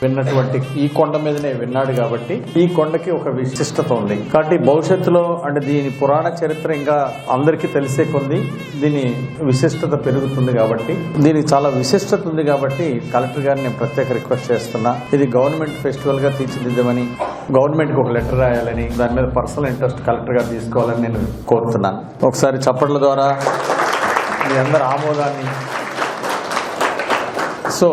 విన్నటువంటి ఈ కొండ మీదనే విన్నాడు కాబట్టి ఈ కొండకి ఒక విశిష్టత ఉంది. కాబట్టి భవిష్యత్తులో అంటే దీని పురాణ చరిత్ర ఇంకా అందరికీ తెలిసే కొంది. దీని విశిష్టత పెరుగుతుంది కాబట్టి దీనికి చాలా విశిష్టత ఉంది కాబట్టి కలెక్టర్ గారిని నేను ప్రత్యేక రిక్వెస్ట్ చేస్తున్నా. ఇది గవర్నమెంట్ ఫెస్టివల్గా తీర్చిదిద్దామని గవర్నమెంట్ ఒక లెటర్ రాయాలని దాని మీద పర్సనల్ ఇంట్రెస్ట్ కలెక్టర్ గారు తీసుకోవాలని నేను కోరుతున్నాను. ఒకసారి చప్పట్ల ద్వారా మీ అందరి ఆమోదాన్ని సో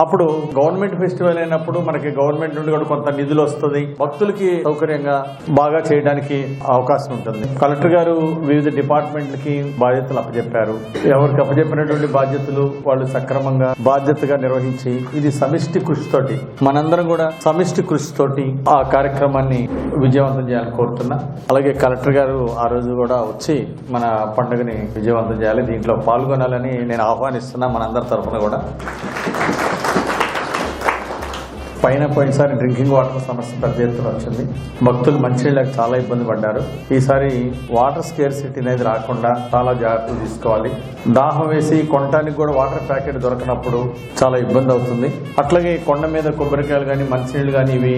అప్పుడు గవర్నమెంట్ ఫెస్టివల్ అయినప్పుడు మనకి గవర్నమెంట్ నుండి కూడా కొంత నిధులు వస్తుంది. భక్తులకి సౌకర్యంగా బాగా చేయడానికి అవకాశం ఉంటుంది. కలెక్టర్ గారు వివిధ డిపార్ట్మెంట్లకి బాధ్యతలు అప్పచెప్పారు. ఎవరికి అప్పచెప్పినటువంటి బాధ్యతలు వాళ్ళు సక్రమంగా బాధ్యతగా నిర్వహించి ఇది సమిష్టి కృషితోటి మనందరం కూడా సమిష్టి కృషితోటి ఆ కార్యక్రమాన్ని విజయవంతం చేయాలని కోరుతున్నా. అలాగే కలెక్టర్ గారు ఆ రోజు కూడా వచ్చి మన పండుగని విజయవంతం చేయాలి దీంట్లో పాల్గొనాలని నేను ఆహ్వానిస్తున్నా మనందరి తరఫున కూడా. పైన పోయినసారి డ్రింకింగ్ వాటర్ సమస్య పెద్ద ఎత్తున వచ్చింది. భక్తులు మంచినీళ్ళకి చాలా ఇబ్బంది పడ్డారు. ఈసారి వాటర్ స్కేర్ సిటీ అనేది రాకుండా చాలా జాగ్రత్తలు తీసుకోవాలి. దాహం వేసి కొనటానికి కూడా వాటర్ ప్యాకెట్ దొరకనప్పుడు చాలా ఇబ్బంది అవుతుంది. అట్లాగే కొండ మీద కొబ్బరికాయలు కానీ మంచినీళ్ళు కానీ ఇవి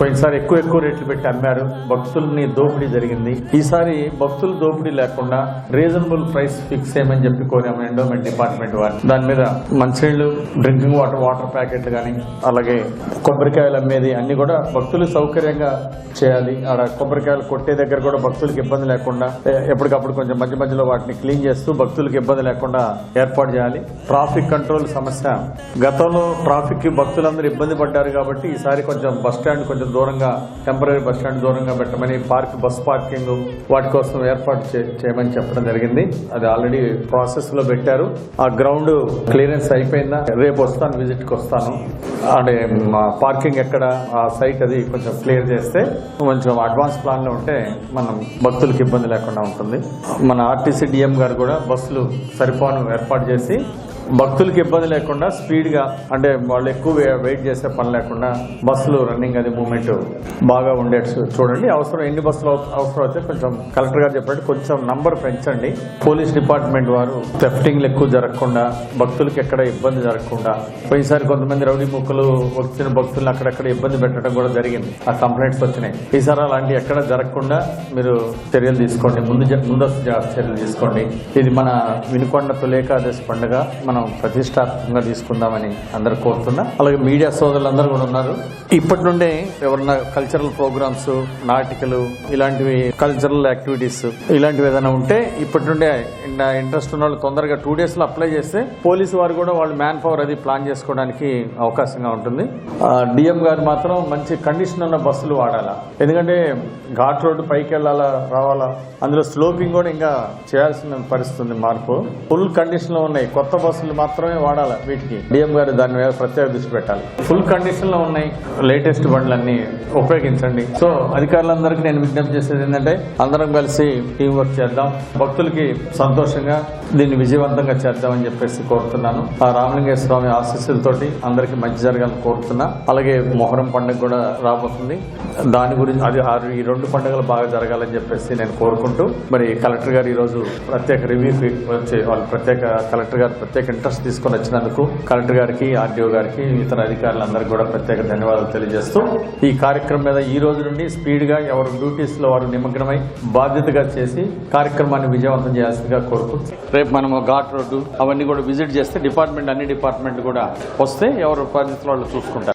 పోయినసారి ఎక్కువ ఎక్కువ రేట్లు పెట్టి అమ్మారు. భక్తుల్ని దోపిడీ జరిగింది. ఈసారి భక్తులు దోపిడీ లేకుండా రీజనబుల్ ప్రైస్ ఫిక్స్ చేయమని చెప్పి కోరాము ఎండోమెంట్ డిపార్ట్మెంట్ వారు. దాని మీద మంచినీళ్ళు డ్రింకింగ్ వాటర్ వాటర్ ప్యాకెట్లు కానీ అలాగే కొబ్బరికాయలు అమ్మేది అన్ని కూడా భక్తులు సౌకర్యంగా చేయాలి. ఆడ కొబ్బరికాయలు కొట్టే దగ్గర కూడా భక్తులకు ఇబ్బంది లేకుండా ఎప్పటికప్పుడు కొంచెం మధ్య మధ్యలో వాటిని క్లీన్ చేస్తూ భక్తులకు ఇబ్బంది లేకుండా ఏర్పాటు చేయాలి. ట్రాఫిక్ కంట్రోల్ సమస్య. గతంలో ట్రాఫిక్ భక్తులందరూ ఇబ్బంది పడ్డారు కాబట్టి ఈసారి కొంచెం బస్ స్టాండ్ కొంచెం దూరంగా టెంపరీ బస్ స్టాండ్ దూరంగా పెట్టమని పార్క్ బస్ పార్కింగ్ వాటి కోసం ఏర్పాటు చేయమని చెప్పడం జరిగింది. అది ఆల్రెడీ ప్రాసెస్లో పెట్టారు. ఆ గ్రౌండ్ క్లియరెన్స్ అయిపోయిందా? రేపు వస్తాను విజిట్కి వస్తాను. అంటే మా పార్కింగ్ ఎక్కడ ఆ సైట్ అది కొంచెం క్లియర్ చేస్తే కొంచెం అడ్వాన్స్ ప్లాన్లో ఉంటే మనం భక్తులకు ఇబ్బంది లేకుండా ఉంటుంది. మన ఆర్టీసీ డిఎం గారు కూడా బస్సులు సరిపోను ఏర్పాటు చేసి భక్తులకు ఇబ్బంది లేకుండా స్పీడ్గా అంటే వాళ్ళు ఎక్కువ వెయిట్ చేసే పని లేకుండా బస్సులు రన్నింగ్ అది మూమెంట్ బాగా ఉండేట్టు చూడండి. అవసరం ఎన్ని బస్సులు అవసరం అయితే కొంచెం కలెక్టర్ గారు చెప్పినట్టు కొంచెం నంబర్ పెంచండి. పోలీస్ డిపార్ట్మెంట్ వారు థెఫ్టింగ్లు ఎక్కువ జరగకుండా భక్తులకు ఎక్కడ ఇబ్బంది జరగకుండా. పోయినసారి కొంతమంది రౌడీ ముక్కలు వచ్చిన భక్తులను అక్కడక్కడ ఇబ్బంది పెట్టడం కూడా జరిగింది. ఆ కంప్లైంట్స్ వచ్చినాయి. ఈసారి అలాంటివి ఎక్కడ జరగకుండా మీరు చర్యలు తీసుకోండి. ముందు ముందస్తు చర్యలు తీసుకోండి. ఇది మన వినుకొండ తొలేకాదశి పండుగ. మన మనం ప్రతిష్టాత్మకంగా తీసుకుందామని అందరు కోరుతున్నా. అలాగే మీడియా సోదరులందరూ కూడా ఉన్నారు. ఇప్పటి నుండే ఎవరన్నా కల్చరల్ ప్రోగ్రామ్స్ నాటికలు ఇలాంటివి కల్చరల్ యాక్టివిటీస్ ఇలాంటివి ఏదైనా ఉంటే ఇప్పటి నుండే ఇంట్రెస్ట్ ఉన్న వాళ్ళు తొందరగా టూ డేస్లో అప్లై చేస్తే పోలీసు వారు కూడా వాళ్ళు మ్యాన్ పవర్ అది ప్లాన్ చేసుకోవడానికి అవకాశంగా ఉంటుంది. డిఎం గారు మాత్రం మంచి కండిషన్ ఉన్న బస్సులు వాడాలా. ఎందుకంటే ఘాట్ రోడ్డు పైకి వెళ్ళాలా రావాలా? అందులో స్లోపింగ్ కూడా ఇంకా చేయాల్సిన పరిస్థితి ఉంది మార్పు ఫుల్ కండిషన్లో ఉన్నాయి. కొత్త బస్సులు మాత్రమే వాడాలి వీటికి. డిఎం గారు దాని మీద ప్రత్యేక దృష్టి పెట్టాలి. ఫుల్ కండిషన్లో ఉన్నాయి. లేటెస్ట్ బండ్లన్నీ ఉపయోగించండి. సో అధికారులందరికీ నేను విజ్ఞప్తి చేసేది ఏంటంటే అందరం కలిసి టీం వర్క్ చేద్దాం. భక్తులకి సంతోషం సంతోషంగా దీన్ని విజయవంతంగా చేద్దామని చెప్పేసి కోరుతున్నాను. ఆ రామలింగేశ్వర స్వామి ఆశీస్సులతోటి అందరికీ మంచి జరగాలని కోరుతున్నా. అలాగే మొహరం పండుగ కూడా రాబోతుంది. దాని గురించి అది ఈ రెండు పండుగలు బాగా జరగాలని చెప్పేసి నేను కోరుకుంటూ మరి కలెక్టర్ గారు ఈరోజు ప్రత్యేక రివ్యూకి వచ్చి వాళ్ళు ప్రత్యేక కలెక్టర్ గారు ప్రత్యేక ఇంట్రెస్ట్ తీసుకొని వచ్చినందుకు కలెక్టర్ గారికి ఆర్డీఓ గారికి ఇతర అధికారులందరికీ కూడా ప్రత్యేక ధన్యవాదాలు తెలియజేస్తూ ఈ కార్యక్రమం మీద ఈ రోజు నుండి స్పీడ్గా ఎవరు డ్యూటీస్లో వారు నిమగ్నమై బాధ్యతగా చేసి కార్యక్రమాన్ని విజయవంతం చేయాల్సిందిగా కోరుకు రేపు మనము ఘాట్ రోడ్డు అవన్నీ కూడా విజిట్ చేస్తే డిపార్ట్మెంట్ అన్ని డిపార్ట్మెంట్ కూడా వస్తే ఎవరు పరిస్థితులు వాళ్ళు చూసుకుంటారు.